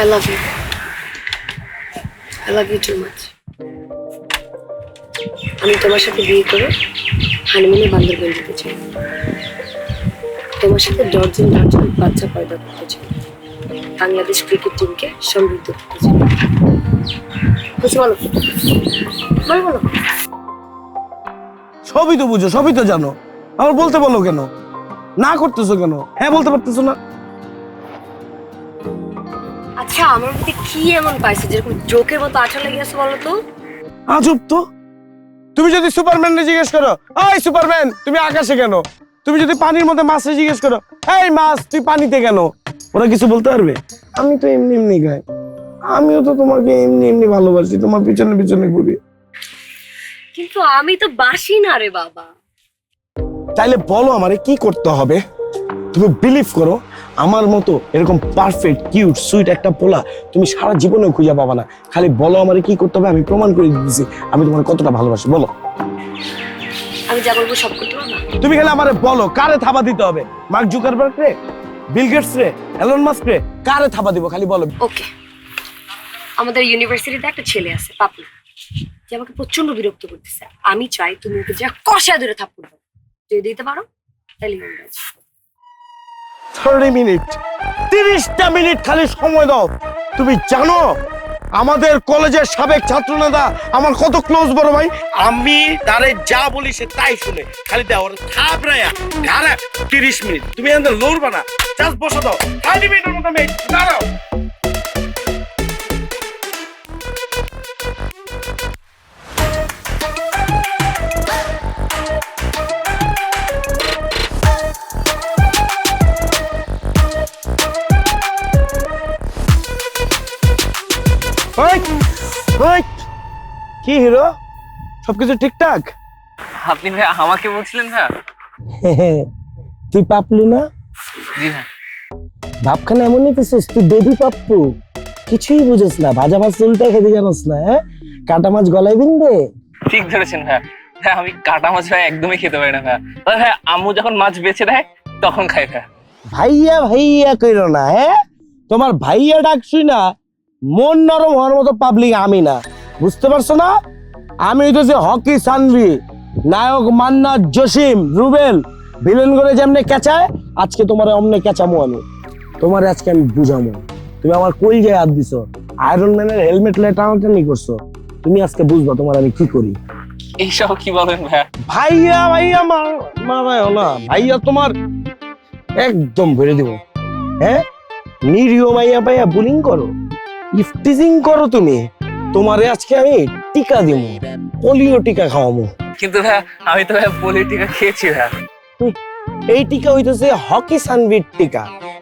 I love you I love you too much আমি তোমার সাথে বিয়ে করে হানিমুনে বান্দরবন যেতে চাই তোমার সাথে ডর্জন ডর্জন বাচ্চা পয়দা করতে চাই। বাংলাদেশ ক্রিকেট টিমকে সমৃদ্ধ করতে চাই। বুঝতে বলো বলো বলো। সবই তো বুঝো, সবই তো জানো। আমার বলতে বলো কেন? না করতেছো কেন? হ্যাঁ বলতে পারতেছো না। আচ্ছা আমার মধ্যে কি এমন পাইছে যেরকম জোকের মতো আঠা লেগে আছে বলো তো? আজব তো। তুমি যদি সুপারম্যানকে জিজ্ঞেস করো এই সুপারম্যান তুমি আকাশে কেন? তুমি যদি পানির মধ্যে মাছে জিজ্ঞেস করো এই মাছ তুই পানিতে কেন? ওরা কিছু বলতে পারবে? আমি তো এমনি এমনি গাই। আমিও তো তোমাকে এমনি এমনি ভালোবাসি তোমার পিছনে পিছনে ঘুরি। কিন্তু আমি তো বাসি না রে বাবা। তাইলে বলো আমারে কি করতে হবে? তুমি বিলিভ করো। আমার মতো এরকম পারফেক্ট কিউট সুইট একটা পোলা তুমি সারা জীবনে খুঁজে পাবা না। খালি বলো আমারে কি করতে হবে আমি প্রমাণ করে দিতেছি। আমি তোমার কতটা ভালোবাসি বলো। আমি যা বলব সব করতে পারব? তুমি খালি আমারে বলো কারে থাবা দিতে হবে? মার্ক জুকারবার্গ রে বিল গেটস রে এলন মাস্ক রে কারে থাবা দিব? খালি বলো। ওকে। আমাদের ইউনিভার্সিটিতে একটা ছেলে আছে পাপু যে আমাকে প্রচণ্ড বিরক্ত করতেছে। আমি চাই তুমি ওকে যা কষা ধরে থাপ্পড় দাও। যদি দিতে পারো তাহলে ইংরেজ থার্টি মিনিট তিরিশটা মিনিট খালি সময় দাও। তুমি জানো, আমাদের কলেজের সাবেক ছাত্রনেতা আমার কত ক্লোজ বড় ভাই? আমি তারে যা বলি সে তাই শুনে। খালি দাও ওর থাপড়ায়া ঘাড়ে তিরিশ মিনিট তুমি এখানে লড়বা না। চাষ বসে দাও। থার্টি মিনিটের মতো দাঁড়াও। কি হিরো? সবকিছু ঠিকঠাক? আপনি ভাই আমাকে বলছিলেন ভাই তুই পাপলু না? জি হ্যাঁ ভাবখানে এমন নিতেছিস তুই বেবি পাপ্পু কিছুই বুঝিস না ভাজা মাছ উল্টা খেতে জানোস না হ্যাঁ? কাটা মাছ গলায় বিন্দে ঠিক ধরেছেন ভাই। হ্যাঁ আমি কাটা মাছ ভাই একদমই খেতে পারি না ভাই। তবে হ্যাঁ আম্মু যখন মাছ বেছে দেয় তখন খাই ভাই। ভাইয়া ভাইয়া কইর না হ্যাঁ? তোমার ভাইয়া ডাকছুই না মন নরম হওয়ার মতো পাবলিক আমি না। বুঝতে পারছ না? আমি হইতেছি হকি সানভি নায়ক মান্না জসিম রুবেল। ভিলেন করে যেমনে কেচায় আজকে তোমার অমনে কেচামো আমি। তোমার আজকে আমি বুঝামো। তুমি আমার কই যায় হাত দিছো। আয়রন ম্যানের হেলমেট লে টানাটানি করছ। তুমি আজকে বুঝবা তোমার আমি কি করি। এইসব কি বলেন ভাই ভাইয়া ভাইয়া মার মারায় না। ভাইয়া তোমার একদম ভরে দিব। হ্যাঁ? নিরীহ মাইয়া ভাইয়া বুলিং করো। ইফটিজিং করো তুমি তোমারে আজকে আমি টিকা দিব পোলিও টিকা খাওয়াবো কিন্তু ভাই আমি তো ভাই পলিটিকা খেয়েছি ভাই এই টিকা হইতেছে হকি সানবিট টিকা।